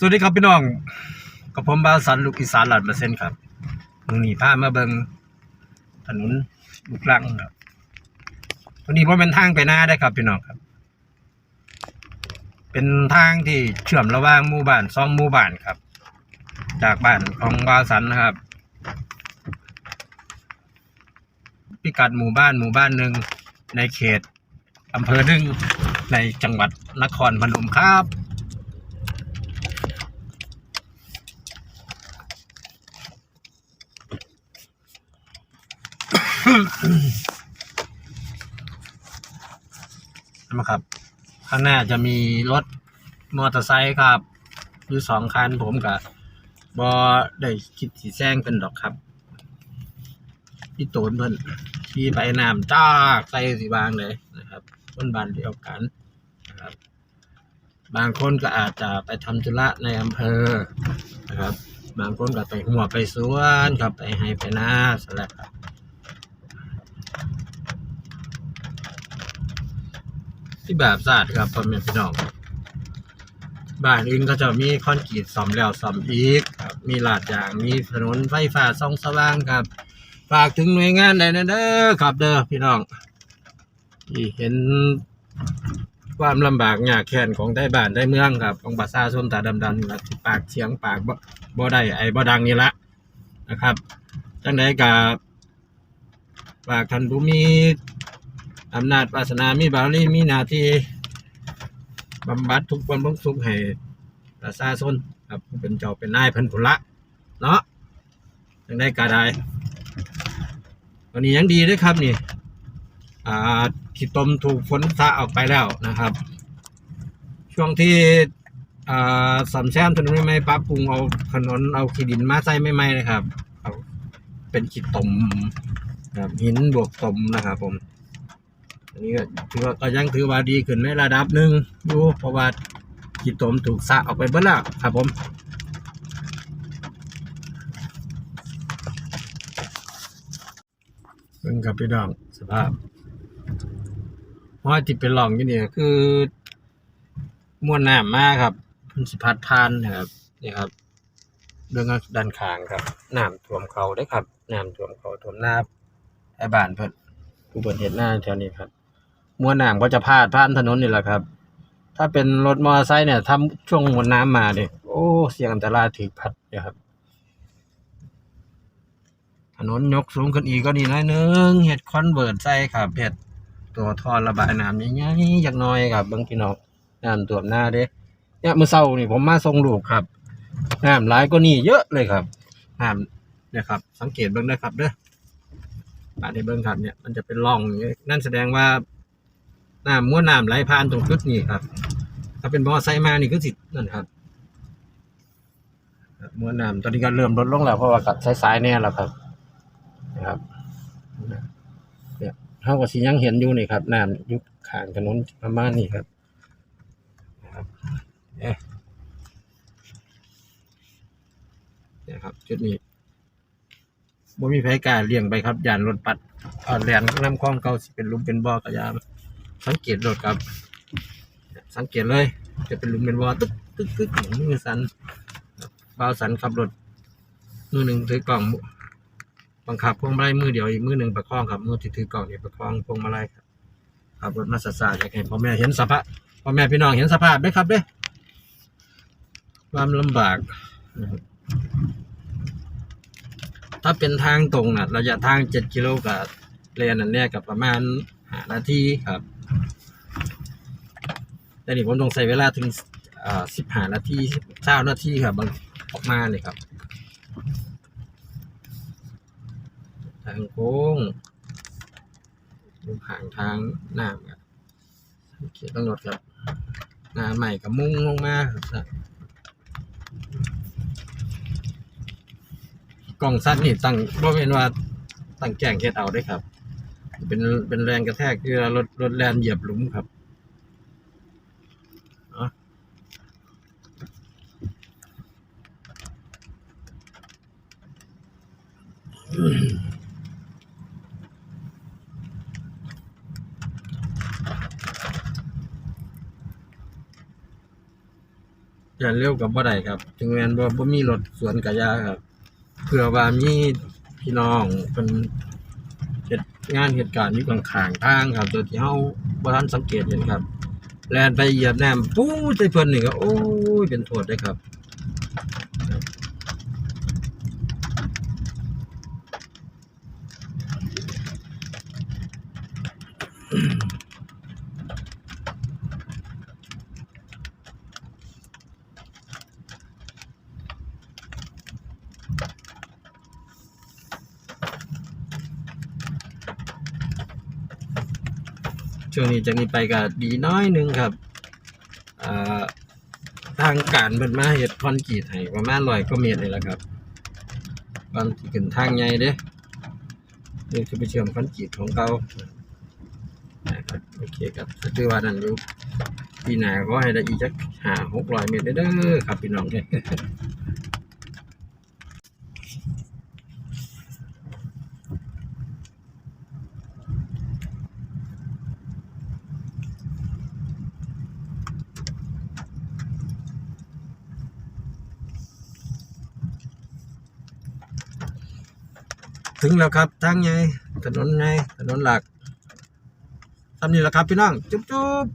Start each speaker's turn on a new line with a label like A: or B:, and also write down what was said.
A: สวัสดีครับพี่น้อง กับผมบาสันลูกอีสานหลัดมาเส้นครับมึงหนีพามาเบิงถนนลูกลังครับวันนี้ว่าเป็นทางไปหน้าได้ครับพี่น้องครับ เป็นทางที่เชื่อมระหว่างหมู่บ้านสองหมู่บ้านครับ จากบ้านของบาสันนะครับ พิกัดหมู่บ้านหมู่บ้านหนึ่งในเขตอำเภอหนึ่งในจังหวัดนครพนมครับ นะครับ ข้างหน้าจะมีรถมอเตอร์ไซค์ครับอยู่สองคันผมกับบอได้คิดสีแซงเป็นดอกครับพี่ตูนเพิ่นขี่ไปน้ำจ้าใส่สีบางเลยนะครับคนบานเดียวกันนะครับ บางคนก็อาจจะไปทำธุระในอำเภอนะครับ บางคนก็ไปหัวไปสวนครับไปให้ไปนาสแหละครับ ที่แบบสะอาดครับพ่อแม่พี่น้องบ้านอื่นก็จะมีคอนกรีตซ่อมแล้วซ่อมอีกครับมีลาดยางมีถนนไฟฟ้าส่องสว่างครับ ฝากถึงหน่วยงานใดนะเด้อครับเด้อพี่น้องที่เห็นความลำบากยากแค้นของได้บ้านได้เมืองครับ ของประชาชนตาดำๆนี่ละปากเสียงปากบ่บ่ได้ไอ้บ่ดังนี่ละนะครับจังไดกับฝากท่านผู้มี อำนาจวาสนามีบารมีมีนาที่บำบัดทุกความทุกข์สุขให้ประชาชนครับเป็นเจ้าเป็นนายพิ่นผุละเนาะจังได้ก็ได้วันนี้ยังดีด้วยครับนี่อ่าขี้ตมถูกฝนสะออกไปแล้วนะครับ ช่วงที่อ่าสำแซมถนนใหม่ปรับปรุงเอาถนนเอาขี้ดินมาใส่ใหม่นะครับเอาเป็นขี้ตมครับหินบวกตมนะครับผม อันนี้ก็ถือว่าก็ยังถือว่าดีขึ้นในระดับหนึ่งอยู่เพราะว่าขี้ตมถูกสะออกไปเบิดแล้วครับผมเบิ่งกับพี่น้องสภาพเพราะว่าที่เป็นหลองอยู่นี่คือมวลน้ำมากครับเพิ่นสิพัดผ่านนะครับนี่ครับเรื่องด้านขางครับน้ำท่วมเขาได้ครับน้ำท่วมเขาท่วมหน้าไอ้บ้านเพิ่นผู้เพิ่นเฮ็ดหน้าแถวนี้ครับ มวลน้ำก็จะพาดผ่านถนนนี่แหละครับ ถ้าเป็นรถมอเตอร์ไซค์เนี่ยถ้าช่วงมวลน้ำมาเนี่ยโอ้เสี่ยงอันตรายถึกพัดนี่ยครับ ถนนยกสูงขึ้นอีกก็ดีน้อยนึงเห็ดคอนเวิร์ตใส่ครับเห็ดตัวท่อระบายน้ำใหญ่ๆอย่างน้อยครับบางพี่น้องน้ำท่วหน้าเด้เนี่ยเมื่อเช้านี่ผมมาส่งลูกครับน้ำหลายก็นี่เยอะเลยครับน้ำเนี่ยครับ สังเกตเบิ่งได้ครับเด้อปาดให้เบิ่งครับเนี่ยมันจะเป็นร่องนี้นั่นแสดงว่า น้ำม้วนน้ำไหลผ่านตรงจุดนี้ครับ ถ้าเป็นมอไซค์มานี่คือสินั่นครับม้วนน้ำตอนนี้ก็เริ่มลดลงแล้วเพราะว่ากัดสายๆเนี่ยแล้วครับนะครับเนี่ยเท่ากับสียังเห็นอยู่นี่ครับน้ำยุบขางถนนประมาณนี้ครับนะครับเอ๊นี่ยครับจุดนี้บ่มีไผกาเลี่ยงไปครับยานรถปัดอ่าแลนน้ำคลองเก่าสิเป็นลุมเป็นบ่อกระยา สังเกตรถครับ สังเกตเลย จะเป็นหลุมเป็นบ่อตึ๊กตึ๊กตึ๊กอย่งมือสันครับาสันขับรถมือหนึ่งถือกล่องบังคับพวงมาลัยมือเดียวอีกมือหนึ่งประคองครับมือที่ถือกล่องนี่ประคองพวงมาลัยครับขับรถมาสาๆอยากให้พ่อแม่เห็นสภาพพ่อแม่พี่น้องเห็นสภาพไหมครับเด้ความลำบากถ้าเป็นทางตรงนะระยะทางเจ็ดกิโลกับเรียนอันเนี้ยกับประมาณหานาทีครับ แต่นี่ผมต้องใช้เวลาถึงสิบห้านาทีเช้านาทีครับบางออกมาเลยครับ ทางโค้งดูห่างทางน้ำครับเขียนตำรวจครับงานใหม่กับมุ่งลงมาครับกล่องซัดนี่ตั้งบ่เป็นว่าตั้งแจ้งเฮ็ดเอาได้ครับ เป็นเป็นแรงกระแทกคือรถรถแลนเหยียบหลุมครับเอาอย่าเร็วกับบ่ได้ครับ ถึงแม้นบ่บ่มีรถสวนกะยาครับ เพื่อว่ามีพี่น้องเพิ่น เหตุงานเหตุการณ์อยู่ข้างทางครับโดยที่เฮาบ่ทันสังเกตเห็นครับ แลนไปเหยียบแหนมปู้ใส่เพิ่นนี่ก็โอ้ยเป็นโทษเด้ครับ ช่วงนี้จากนี้ไปก็ดีน้อยนึงครับทางการเพิ่นมาเฮ็ดคอนกรีตให้ประมาณ100กว่าเมตรนี่แหละครับก่อนที่ขึ้นทางใหญ่เด้นี่คือไปเชื่อมคอนกรีตของเก่านะครับโอเคครับถือว่านั่นอยู่ปีหน้าก็ให้ได้อีกจัก5 600เมตรเด้อครับพี่น้องเด้อ ถึงแล้วครับทางไงถนนไงถนนหลักทำนี่แหละครับพี่น้อง จุ๊บจุ๊บ